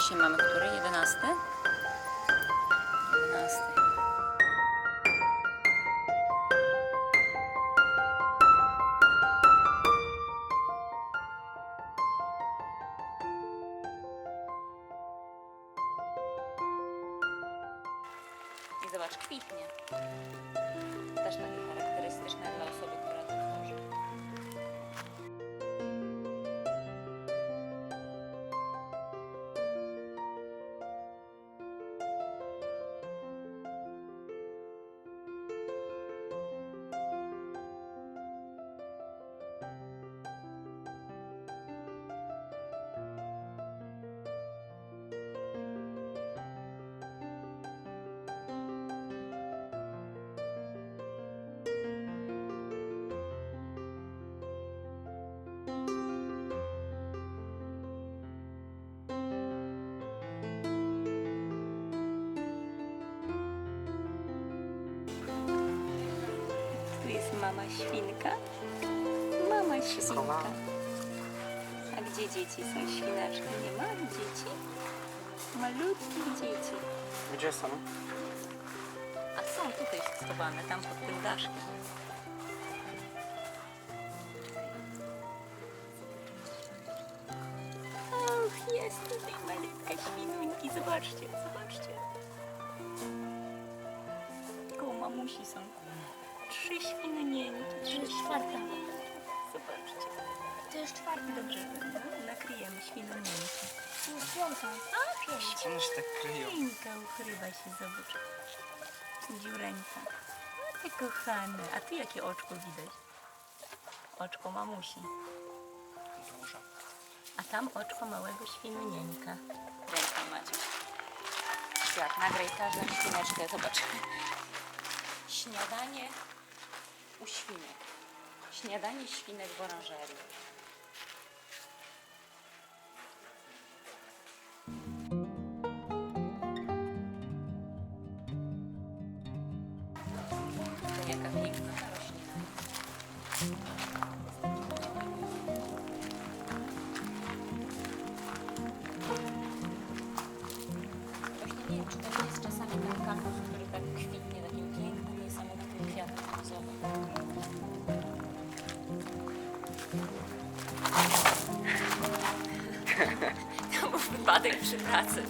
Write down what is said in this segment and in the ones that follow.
Dzisiaj mamy który? 11? 11. I zobacz, kwitnie. Też takie charakterystyczne dla osoby, która to tworzy. Mama świnka. Mama świnka. A gdzie dzieci są świnaczki? Nie ma dzieci? Malutkich dzieci. Gdzie są? A są tutaj schowane, tam pod tym daszkiem. Och, jest tutaj malutka świnunki. Zobaczcie, zobaczcie. Koło mamusi są trzy świnienienki. To jest czwarta. Zobaczcie. To jest czwarta. Dobrze, no, nakryjemy świnienienki. To jest piąta. A, pięć. One się tak kryją. Świnka ukrywa się, zobacz. Dziureńka. A ty kochany. A ty jakie oczko widać? Oczko mamusi. Dużo. A tam oczko małego świniunieńka. Ręka macie. Jak nagraj każdą świneczkę, zobacz. Śniadanie u świnek. Śniadanie świnek w oranżerii. To był wypadek przy pracy.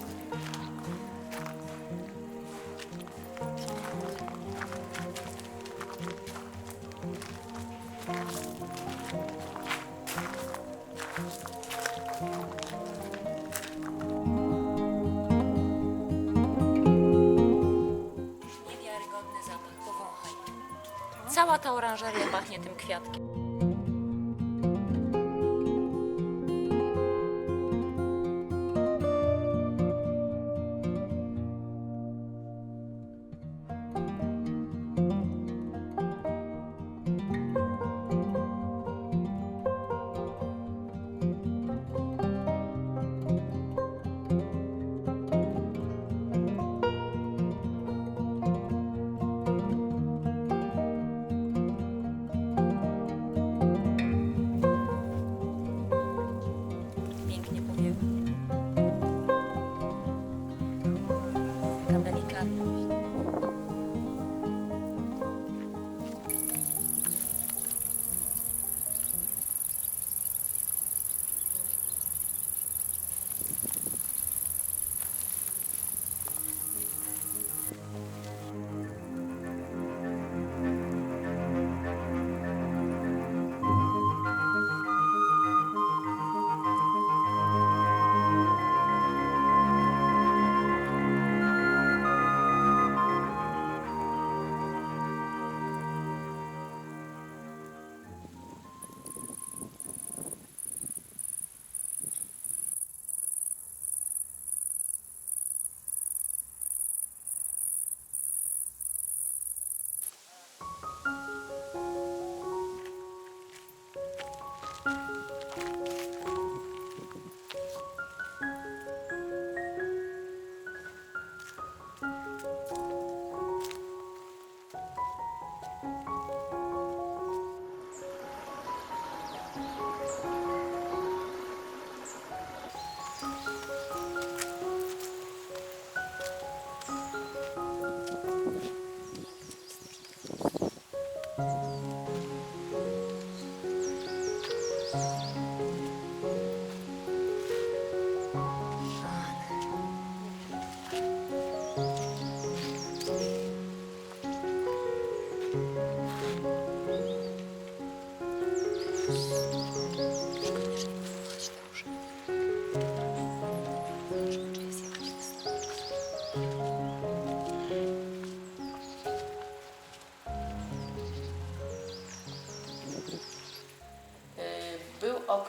Niewiarygodny zapach, powąchaj. Cała ta oranżeria pachnie tym kwiatkiem.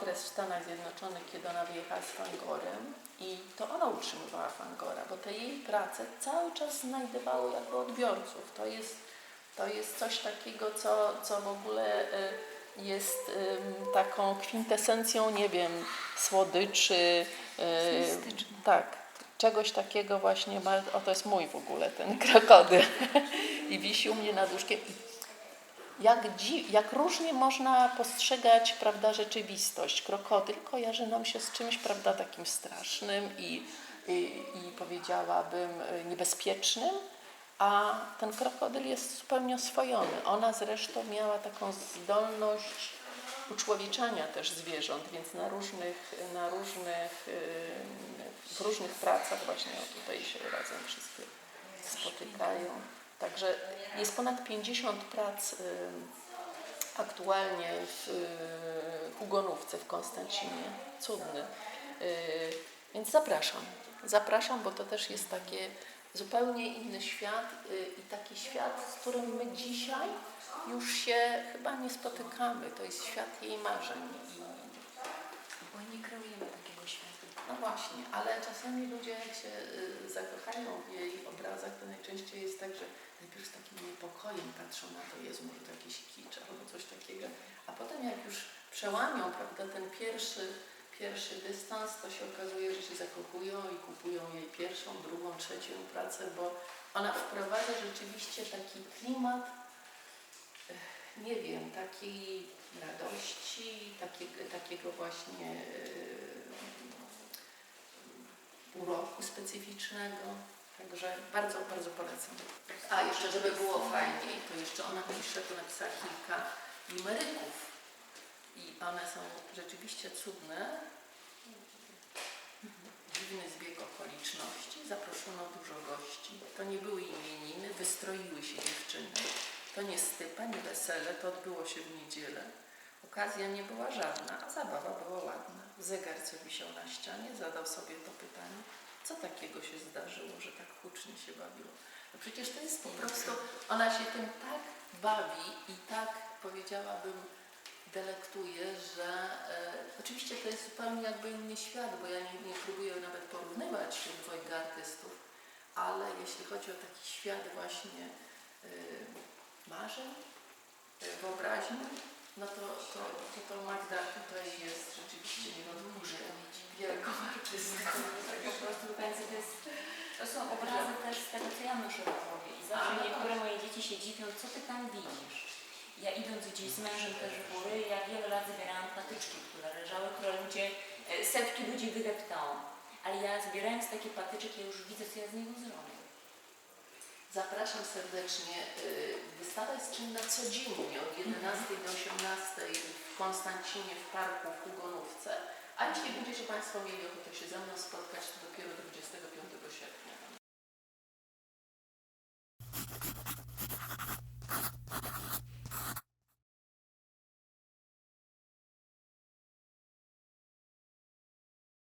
Okres w Stanach Zjednoczonych, kiedy ona wyjechała z Fangorem i to ona utrzymywała Fangora, bo te jej prace cały czas znajdowały jakby odbiorców. To jest, to jest coś takiego, co, co w ogóle y, jest taką kwintesencją, nie wiem, słodyczy. y, tak, czegoś takiego właśnie ma, o to jest mój w ogóle ten krokodyl i wisi u mnie nad łóżkiem. Jak, dzi- jak różnie można postrzegać prawda, rzeczywistość. Krokodyl kojarzy nam się z czymś prawda, takim strasznym i, i, i powiedziałabym y, niebezpiecznym, a ten krokodyl jest zupełnie oswojony. Ona zresztą miała taką zdolność uczłowieczania też zwierząt, więc na różnych, na różnych, y, w różnych pracach właśnie tutaj się razem wszystkie spotykają. Także jest ponad 50 prac y, aktualnie w y, Hugonówce w Konstancinie. Cudny. Y, Więc zapraszam. Zapraszam, bo to też jest takie zupełnie inny świat i taki świat, z którym my dzisiaj już się chyba nie spotykamy. To jest świat jej marzeń. I, Bo nie kreujemy takiego świata. no właśnie, ale czasami ludzie jak się y, zakochają w jej obrazach, to najczęściej jest tak, że najpierw z takim niepokojem patrzą na to, Jezu, może to jakiś kicz albo coś takiego, a potem jak już przełamią, prawda, ten pierwszy, pierwszy dystans, to się okazuje, że się zakochują i kupują jej pierwszą, drugą, trzecią pracę, bo ona wprowadza rzeczywiście taki klimat, eh, nie wiem, takiej radości, takiego, takiego właśnie uroku specyficznego. Także bardzo, bardzo polecam. A jeszcze, żeby było fajniej, to jeszcze ona pisze, tu napisała kilka numeryków. I one są rzeczywiście cudne. Dziwny zbieg okoliczności. Zaproszono dużo gości. To nie były imieniny, wystroiły się dziewczyny. To nie stypa, nie wesele, to odbyło się w niedzielę. Okazja nie była żadna, a zabawa była ładna. Zegar, co wisiał na ścianie, zadał sobie to pytanie, co takiego się zdarzyło, że tak hucznie się bawiło. No przecież to jest po prostu, ona się tym tak bawi i tak powiedziałabym delektuje, że e, oczywiście to jest zupełnie jakby inny świat, bo ja nie, nie próbuję nawet porównywać tych dwojga artystów, ale jeśli chodzi o taki świat właśnie e, marzeń, e, wyobraźni, no to, to, to, to Magda tutaj jest rzeczywiście niewątpliwie wielką artystką. Po prostu Państwo, to, jest, to są obrazy też z tego, co ja noszę w głowie. I zawsze niektóre moje dzieci się dziwią, co Ty tam widzisz. Ja idąc gdzieś z mężem też w góry, ja wiele lat zbierałam patyczki, które leżały, które ludzie, e, setki ludzi wydeptało. Ale ja zbierając takie patyczki, ja już widzę, co ja z niego zrobię. Zapraszam serdecznie. Y, Wystawa jest czynna codziennie od 11 do 18 w Konstancinie w parku w Hugonówce. A jeśli będziecie Państwo mieli ochotę się ze mną spotkać, to dopiero do 25 sierpnia.